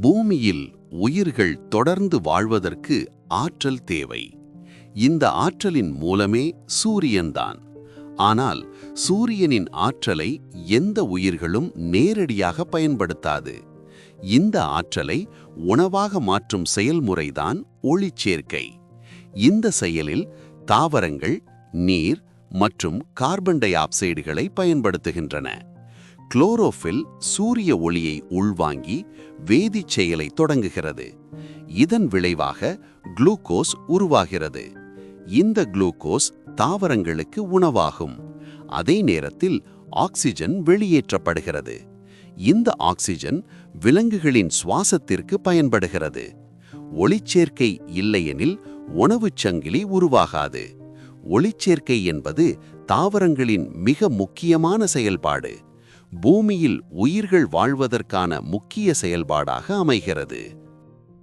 பூமியில் உயிர்கள் தொடர்ந்து வாழ்வதற்கு ஆற்றல் தேவை. இந்த ஆற்றலின் மூலமே சூரியன்தான் ஆனால் சூரியனின் ஆற்றலை எந்த உயிர்களும் நேரடியாக பயன்படுத்தாது. இந்த ஆற்றலை உணவாக மாற்றும் செயல்முறைதான் ஒளிச்சேர்க்கை இந்த செயலில் தாவரங்கள் நீர் மற்றும் கார்பன் டை ஆக்சைடுகளை பயன்படுத்துகின்றன. குளோரோஃபில் சூரிய ஒளியை உள்வாங்கி வேதிச் செயலை தொடங்குகிறது. இதன் விளைவாக குளுக்கோஸ் உருவாகிறது. இந்த குளுக்கோஸ் தாவரங்களுக்கு உணவாகும். அதே நேரத்தில் ஆக்சிஜன் வெளியேற்றப்படுகிறது. இந்த ஆக்சிஜன் விலங்குகளின் சுவாசத்திற்கு பயன்படுகிறது. ஒளிச்சேர்க்கை இல்லையெனில் உணவுச் சங்கிலி உருவாகாது. ஒளிச்சேர்க்கை என்பது தாவரங்களின் மிக முக்கியமான செயல்பாடு. பூமியில் உயிர்கள் வாழ்வதற்கான முக்கிய செயல்பாடாக அமைகிறது.